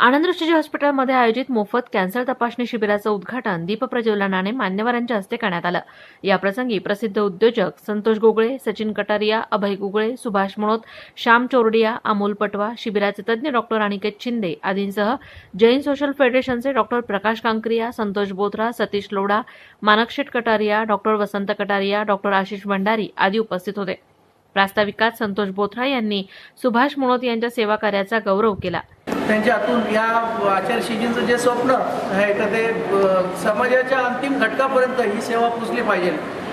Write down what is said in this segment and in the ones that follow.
आनंदृष्टीजी हॉस्पिटलमध्ये आयोजित मोफत कॅन्सर तपासणी शिबिराचं उद्घाटन दीपप्रज्वलनाने मान्यवरांच्या हस्ते करण्यात आलं. याप्रसंगी प्रसिद्ध उद्योजक संतोष गोगळे सचिन कटारिया अभय गुगळे सुभाष मुणोत श्याम चोरडिया अमोल पटवा शिबिराचे तज्ज्ञ डॉक्टर अनिकेत शिंदे आदींसह Jain social फेडरेशनचे doctor Prakash Kankariya Santosh Bothra Satish Lodha Manakseth Kataria doctor Vasant Kataria doctor Ashish Bhandari आदी उपस्थित होते. प्रास्ताविकात संतोष बोथरा यांनी सुभाष मुणोत यांच्या सेवा कार्याचा गौरव केला. त्यांच्या हातून या आचारशीजींचं जे स्वप्न आहे तर ते समाजाच्या अंतिम घटकापर्यंत ही सेवा पोचली पाहिजे.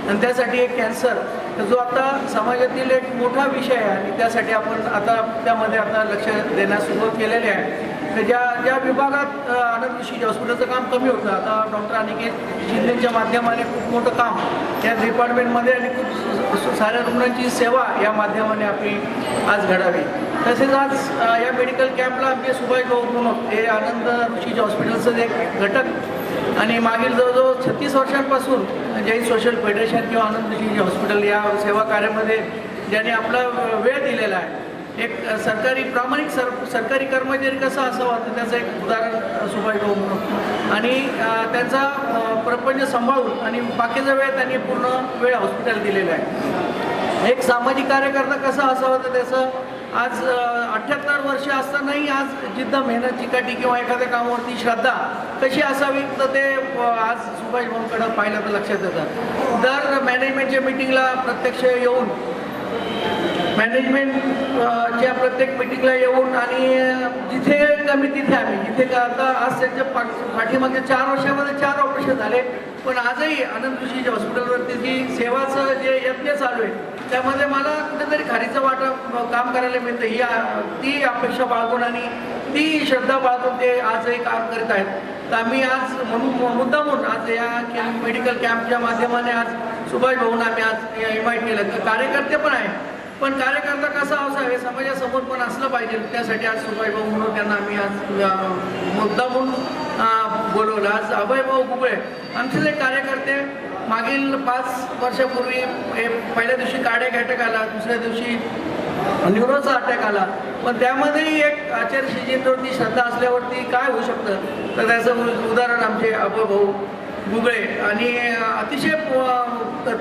आणि त्यासाठी एक कॅन्सर तर जो आता समाजातील एक मोठा विषय आहे आणि त्यासाठी आपण आता त्यामध्ये आता लक्ष देण्यास सुरुवात केलेली आहे. तर ज्या ज्या विभागात आनंद ऋषी हॉस्पिटलचं काम कमी होतं आता डॉक्टर अनिकेत शिंदेच्या माध्यमाने खूप मोठं काम या डिपार्टमेंटमध्ये आणि खूप साऱ्या रुग्णांची सेवा या माध्यमाने आपली आज घडावी. तसेच आज या मेडिकल कॅम्पला आमचे सुभाष भाऊ म्हणून हे आनंद ऋषीच्या हॉस्पिटलचं एक घटक. आणि मागील जवळजवळ छत्तीस वर्षांपासून जैन सोशल फेडरेशन किंवा आनंद ऋषीजी हॉस्पिटल या सेवा कार्यामध्ये ज्यांनी आपला वेळ दिलेला आहे. एक सरकारी प्रामाणिक सर सरकारी कर्मचारी कसा असावा तर त्याचं एक उदाहरण सुभाष भाऊ म्हणून. आणि त्यांचा प्रपंच सांभाळून आणि बाकीचा वेळ त्यांनी पूर्ण वेळ हॉस्पिटल दिलेला आहे. एक सामाजिक कार्यकर्ता कसा असावा तर त्याचं आज अठ्ठ्याहत्तर वर्ष असतानाही आज जिद्द मेहनत चिकाटी किंवा एखाद्या कामावरती श्रद्धा कशी असावी? तर ते आज सुभाष भाऊंकडं पाहिलं तर लक्षात येतं. दर मॅनेजमेंटच्या मिटिंगला प्रत्यक्ष येऊन मॅनेजमेंटच्या प्रत्येक मिटिंगला येऊन आणि जिथे कमी तिथे आम्ही. जिथे का आता आज त्यांच्या पा पाठीमागे चार वर्षामध्ये चार ऑपरेशन झाले पण आजही आनंद ऋषीच्या हॉस्पिटलवरती जी सेवाचं जे यज्ञ चालू आहे त्यामध्ये मला कुठेतरी खारीचं वाटप काम करायला मिळतं. ही ती अपेक्षा बाळगून आणि ती श्रद्धा बाळगून ते आजही काम करत आहेत. तर आम्ही आज म्हणून मुद्दामून आज या कॅम्प मेडिकल कॅम्पच्या माध्यमाने आज सुभाष भाऊन आम्ही आज इन्व्हाइट केलं. तर कार्यकर्ते पण आहे पण कार्यकर्ता कसा असावा हे समाजासमोर पण असलं पाहिजे. त्यासाठी आज सुभाष भाऊ म्हणून त्यांना आम्ही आज अ, मुद्दा म्हणून बोलवलं. आज अभय भाऊ गुगळे आमचे एक कार्यकर्ते मागील पाच वर्षापूर्वी हे पहिल्या दिवशी कार्डियक अटॅक आला दुसऱ्या दिवशी न्यूरोचा अटॅक आला. पण त्यामध्येही एक आचार्य शिजेंद्रवरती श्रद्धा असल्यावरती काय होऊ शकतं? तर त्याचं उदाहरण आमचे अभय भाऊ गुगळे आणि अतिशय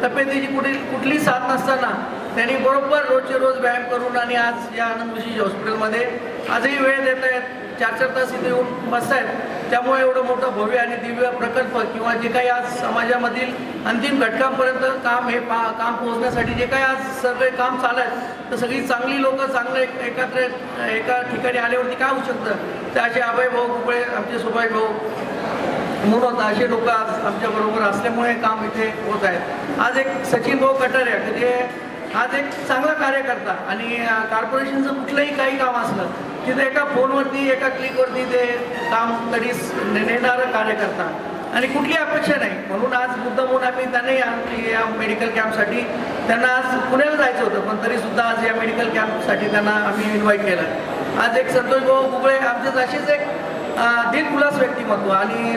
तब्येतीची कुठे कुठली साथ नसताना त्यांनी बरोबर रोजचे रोज व्यायाम करून आणि आज या आनंद विशेष हॉस्पिटलमध्ये आजही वेळ देत आहेत चार चार तास इथे येऊन बसत आहेत त्यामुळे एवढं मोठं भव्य आणि दिव्य प्रकल्प किंवा जे काही आज समाजामधील अंतिम घटकांपर्यंत काम हे पा काम पोहोचण्यासाठी जे काही आज सगळे काम चालत आहेत तर सगळी चांगली लोक चांगलं एक एकत्र एका ठिकाणी आल्यावरती काय होऊ शकतं? तर असे अभय भाऊ गुगळे आमचे सुभाष भाऊ म्हणून असे लोक आज आमच्याबरोबर असल्यामुळे काम इथे होत आहेत. आज एक सचिन भाऊ कटारे म्हणजे आज एक चांगला कार्यकर्ता आणि कॉर्पोरेशनचं कुठलंही काही काम असलं तिथे एका फोनवरती एका क्लिकवरती ते काम तरी नेणारा कार्यकर्ता. आणि कुठली अपेक्षा नाही. म्हणून आज मुद्दा म्हणून आम्ही त्यांनाही आमची या मेडिकल कॅम्पसाठी त्यांना आज पुण्याला जायचं होतं पण तरीसुद्धा आज या मेडिकल कॅम्पसाठी त्यांना आम्ही इन्व्हाइट केलं. आज एक संतोष भाऊ गुगळे आमचे असेच एक अं, दिलखुलास व्यक्तिमत्व आणि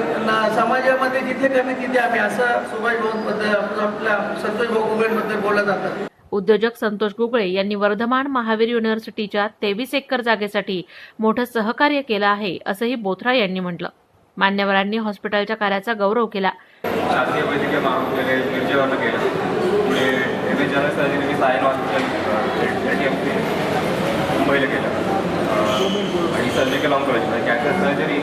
समाजामध्ये जिथे कमी तिथे आम्ही असं सुभाष भाऊबद्दल आपल्या संतोष भाऊ गुगळेबद्दल बोललं जातं. उद्योजक संतोष गुगळे यांनी वर्धमान महावीर युनिव्हर्सिटीच्या तेवीस एकर जागेसाठी मोठं सहकार्य केलं आहे असंही बोथरा यांनी म्हटलं. मान्यवरांनी हॉस्पिटलच्या कार्याचा गौरव केला. शासकीय वैद्यकीय महाविद्यालय मिरजेवरनं केलं. पुढे एम एस जनरल सर्जरी मी सायन हॉस्पिटल एम सी मुंबईला केलं. आणि सर्जिकल ऑन्कॉलॉजी म्हणजे कॅन्सर सर्जरी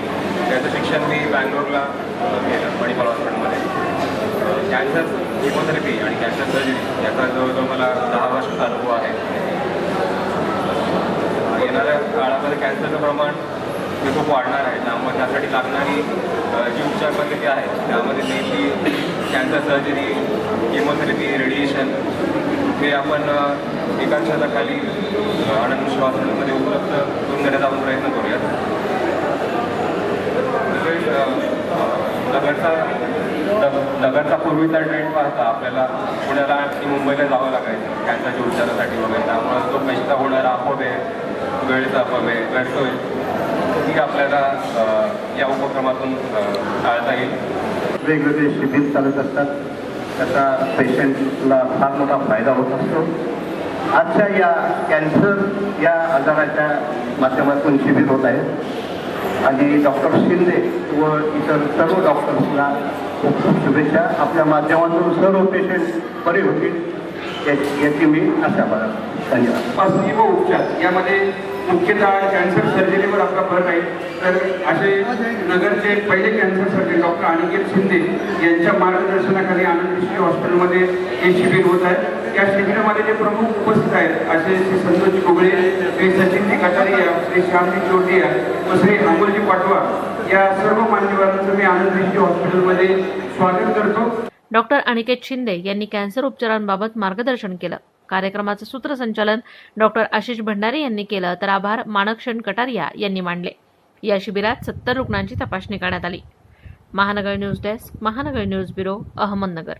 त्याचं शिक्षण मी बँगलोरला अं, केलं मणिपाल हॉस्पिटलमध्ये कॅन्सर किमोथेरपी आणि कॅन्सर सर्जरी याचा जवळजवळ मला दहा वर्षाचा अनुभव आहे येणाऱ्या काळामध्ये कॅन्सरचं प्रमाण हे खूप वाढणार आहे. त्यामुळे त्यासाठी लागणारी जी उपचार पद्धती आहेत त्यामध्ये mainly cancer surgery chemotherapy radiation हे आपण एका छताखाली आनंद श्वासमध्ये उपलब्ध करून देण्याचा आपण प्रयत्न करूयात. तसेच नगरचा नगरचा पूर्वीचा ट्रेंड पाहता आपल्याला पुण्याला की मुंबईला जावं लागायचं कॅन्सरच्या उपचारासाठी वगैरे. त्यामुळे तो पैसा होणारा आहे वेळेचा अपव्यय गैरसोय ही आपल्याला या उपक्रमातून टाळता येईल. वेगवेगळे शिबिर चालत असतात. त्याचा पेशंटला फार मोठा फायदा होत असतो. आजच्या या कॅन्सर या आजाराच्या माध्यमातून शिबिर होत आहे आणि डॉक्टर शिंदे व इतर सर्व डॉक्टर्सला खूप खूप शुभेच्छा. आपल्या माध्यमातून सर्व पेशंट बरे होतील. याची मी आशा बाळगतो धन्यवाद. तपासणी उपचार. यामध्ये मुख्यतः कॅन्सर सर्जरीवर आपला भर आहे. तर असे नगरचे पहिले cancer surgeon doctor Aniket Shinde यांच्या मार्गदर्शनाखाली आनंद दृष्टी हॉस्पिटलमध्ये हे शिबिर होत आहे. या शिबिरामध्ये जे प्रमुख उपस्थित आहेत असे श्री संतोष कोगळे श्री सचिनजी कटारिया श्री श्यामजी चोटिया व श्री या सर्व मान्यवरांचं मी आनंद हॉस्पिटलमध्ये स्वागत करतो. डॉक्टर अनिकेत शिंदे यांनी कॅन्सर उपचारांबाबत मार्गदर्शन केलं. कार्यक्रमाचं सूत्रसंचालन डॉक्टर आशिष भंडारे यांनी केलं तर आभार मानकशन कटारिया यांनी मांडले. या शिबिरात सत्तर रुग्णांची तपासणी करण्यात आली. Mahanagar news desk Mahanagar news bureau Ahmednagar.